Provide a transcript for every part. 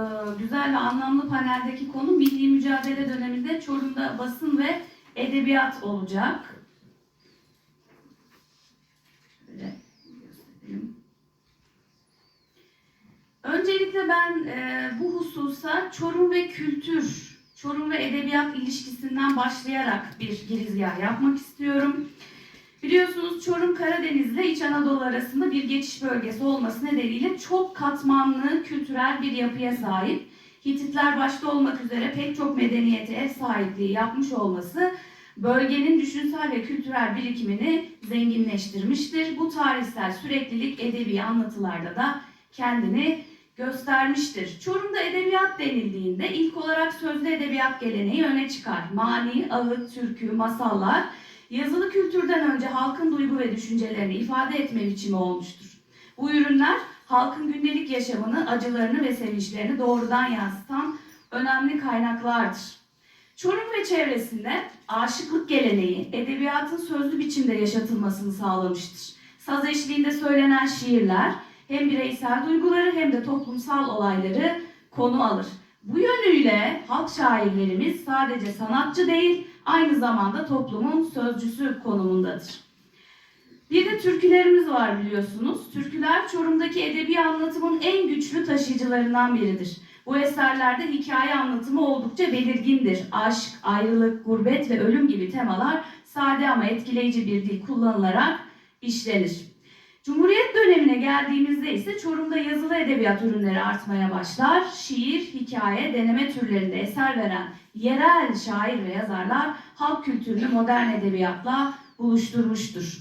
e, güzel ve anlamlı paneldeki konu milli mücadele döneminde Çorum'da basın ve edebiyat olacak. Öncelikle ben e, bu hususa Çorum ve kültür, Çorum ve edebiyat ilişkisinden başlayarak bir girizgah yapmak istiyorum. Biliyorsunuz Çorum Karadeniz ile İç Anadolu arasında bir geçiş bölgesi olması nedeniyle çok katmanlı kültürel bir yapıya sahip. Hititler başta olmak üzere pek çok medeniyete ev sahipliği yapmış olması bölgenin düşünsel ve kültürel birikimini zenginleştirmiştir. Bu tarihsel süreklilik edebi anlatılarda da kendini göstermiştir. Çorum'da edebiyat denildiğinde ilk olarak sözlü edebiyat geleneği öne çıkar. Mani, ağıt, türkü, masallar yazılı kültürden önce halkın duygu ve düşüncelerini ifade etme biçimi olmuştur. Bu ürünler halkın gündelik yaşamını, acılarını ve sevinçlerini doğrudan yansıtan önemli kaynaklardır. Çorum ve çevresinde aşıklık geleneği edebiyatın sözlü biçimde yaşatılmasını sağlamıştır. Saz eşliğinde söylenen şiirler hem bireysel duyguları hem de toplumsal olayları konu alır. Bu yönüyle halk şairlerimiz sadece sanatçı değil, aynı zamanda toplumun sözcüsü konumundadır. Bir de türkülerimiz var biliyorsunuz. Türküler Çorum'daki edebi anlatımın en güçlü taşıyıcılarından biridir. Bu eserlerde hikaye anlatımı oldukça belirgindir. Aşk, ayrılık, gurbet ve ölüm gibi temalar sade ama etkileyici bir dil kullanılarak işlenir. Cumhuriyet dönemine geldiğimizde ise Çorum'da yazılı edebiyat ürünleri artmaya başlar. Şiir, hikaye, deneme türlerinde eser veren yerel şair ve yazarlar halk kültürünü modern edebiyatla buluşturmuştur.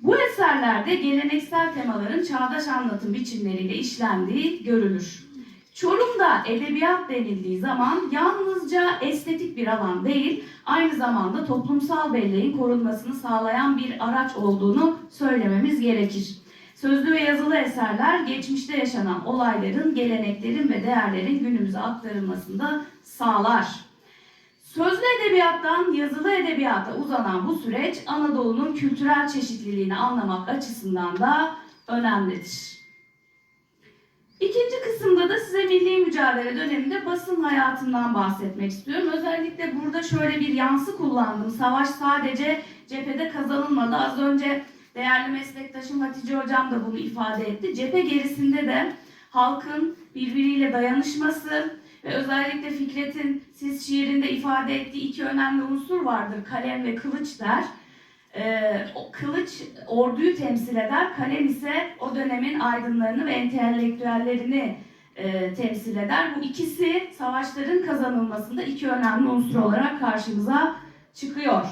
Bu eserlerde geleneksel temaların çağdaş anlatım biçimleriyle işlendiği görülür. Çorum'da edebiyat denildiği zaman yalnızca estetik bir alan değil, aynı zamanda toplumsal belleğin korunmasını sağlayan bir araç olduğunu söylememiz gerekir. Sözlü ve yazılı eserler geçmişte yaşanan olayların, geleneklerin ve değerlerin günümüze aktarılmasında sağlar. Sözlü edebiyattan yazılı edebiyata uzanan bu süreç Anadolu'nun kültürel çeşitliliğini anlamak açısından da önemlidir. İkinci kısımda da size milli mücadele döneminde basın hayatından bahsetmek istiyorum. Özellikle burada şöyle bir yansı kullandım. Savaş sadece cephede kazanılmadı. Az önce değerli meslektaşım Hatice Hocam da bunu ifade etti. Cephe gerisinde de halkın birbiriyle dayanışması ve özellikle Fikret'in siz şiirinde ifade ettiği iki önemli unsur vardır. Kalem ve kılıç der. O kılıç orduyu temsil eder, kalem ise o dönemin aydınlarını ve entelektüellerini e, temsil eder. Bu ikisi savaşların kazanılmasında iki önemli unsur olarak karşımıza çıkıyor.